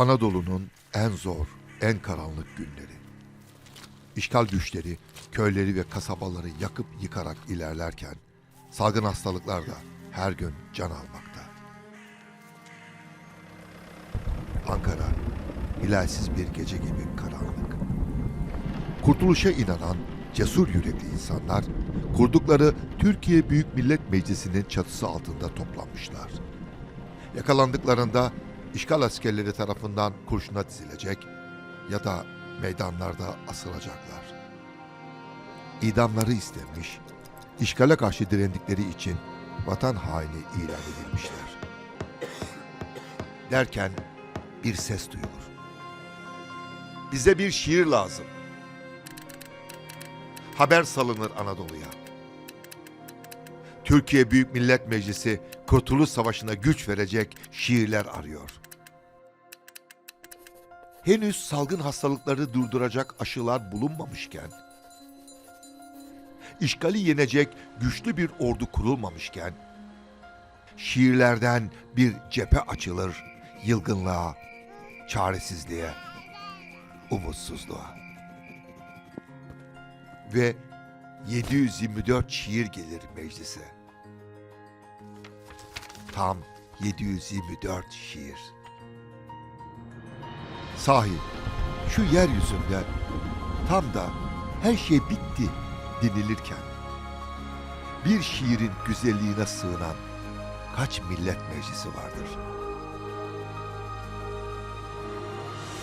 Anadolu'nun en zor, en karanlık günleri. İşgal güçleri köyleri ve kasabaları yakıp yıkarak ilerlerken salgın hastalıklar da her gün can almakta. Ankara, hilalsiz bir gece gibi karanlık. Kurtuluşa inanan cesur yürekli insanlar kurdukları Türkiye Büyük Millet Meclisi'nin çatısı altında toplanmışlar. Yakalandıklarında işgal askerleri tarafından kurşuna dizilecek ya da meydanlarda asılacaklar. İdamları istenmiş, işgale karşı direndikleri için vatan haini ilan edilmişler. Derken bir ses duyulur. Bize bir şiir lazım. Haber salınır Anadolu'ya. Türkiye Büyük Millet Meclisi Kurtuluş Savaşı'na güç verecek şiirler arıyor. Henüz salgın hastalıkları durduracak aşılar bulunmamışken, işgali yenecek güçlü bir ordu kurulmamışken, şiirlerden bir cephe açılır yılgınlığa, çaresizliğe, umutsuzluğa. Ve 724 şiir gelir meclise. Tam 724 şiir. Sahi şu yeryüzünde tam da her şey bitti denilirken bir şiirin güzelliğine sığınan kaç millet meclisi vardır?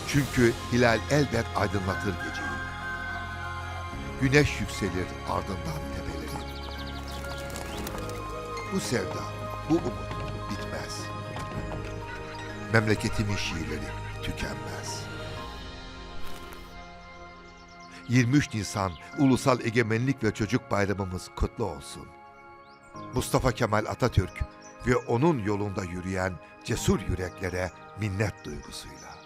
Çünkü hilal elbet aydınlatır geceyi. Güneş yükselir ardından tepeleri. Bu sevda, bu umut bitmez. Memleketimin şiirleri tükenmez. 23 Nisan Ulusal Egemenlik ve Çocuk Bayramımız kutlu olsun. Mustafa Kemal Atatürk ve onun yolunda yürüyen cesur yüreklere minnet duygusuyla.